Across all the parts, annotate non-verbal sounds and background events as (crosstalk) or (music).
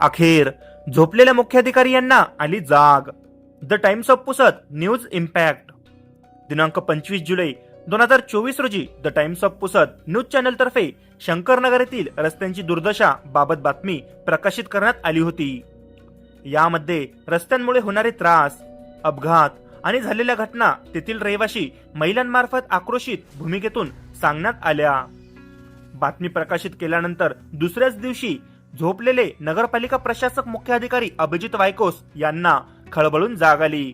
अखेर झोपलेल्या मुख्याधिकारी यांना आली जाग. The Times of Pusad news impact. दिनांक पंचवीस जुलै दोन हजार चोवीस रोजी the Times of Pusad news चॅनलतर्फे Shankarnagar येथील रस्त्यांची दुर्दशा बाबत बातमी प्रकाशित करण्यात आली होती. यामध्ये रस्त्यांमुळे होणारे त्रास अपघात आणि झालेल्या घटना तेथील रहिवाशी महिलांमार्फत आक्रोशित भूमिकेतून सांगण्यात आल्या. बातमी प्रकाशित केल्यानंतर दुसऱ्याच दिवशी झोपलेले नगरपालिका प्रशासक मुख्य अधिकारी अभिजित वायकोस यांना खळबळून जाग आली.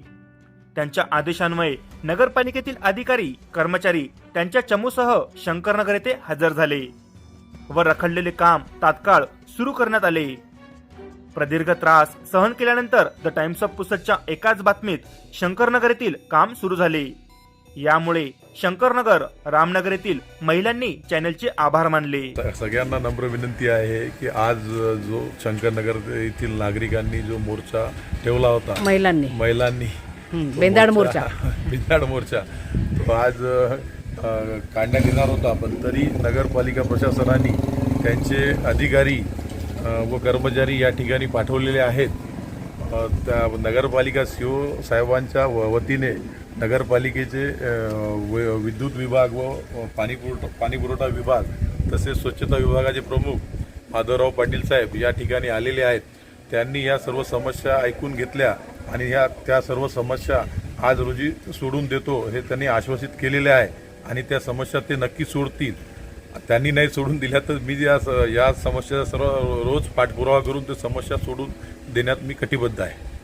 त्यांच्या आदेशान्वये नगरपालिकेतील अधिकारी कर्मचारी त्यांच्या चमूसह शंकरनगर येथे हजर झाले व रखडलेले काम तात्काळ सुरू करण्यात आले. प्रदीर्घ त्रास सहन केल्यानंतर द टाइम्स ऑफ पुसदच्या एकाच बातमीत शंकरनगर येथील काम सुरू झाले. यामुळे शंकरनगर रामनगर येथील महिलांनी चॅनलचे आभार मानले. सगळ्यांना नम्र विनंती आहे की आज जो शंकरनगर येथील नागरिकांनी जो मोर्चा ठेवला होता महिलांनी. महिलांनी. बेंदाड मोर्चा (laughs) बेंदाड मोर्चा. तो आज काढण्यात येणार होता पण तरी नगरपालिका प्रशासनाने त्यांचे अधिकारी व कर्मचारी या ठिकाणी पाठवलेले आहेत. त्या नगरपालिका सी ओ साहेबांच्या व- वतीने नगरपालिकेचे विद्युत विभाग व पाणी पुरवठा विभाग तसेच स्वच्छता विभागाचे प्रमुख माधवराव पाटील साहेब या ठिकाणी आलेले आहेत. त्यांनी या सर्व समस्या ऐकून घेतल्या आणि ह्या त्या सर्व समस्या आज रोजी सोडून देतो हे त्यांनी आश्वासित केलेले आहे आणि त्या समस्या ते नक्की सोडतील. त्यांनी नाही सोडून दिल्या तर मी या स- या समस्या सर्व रोज पाठपुरावा करून ते समस्या सोडून देण्यात मी कटिबद्ध आहे.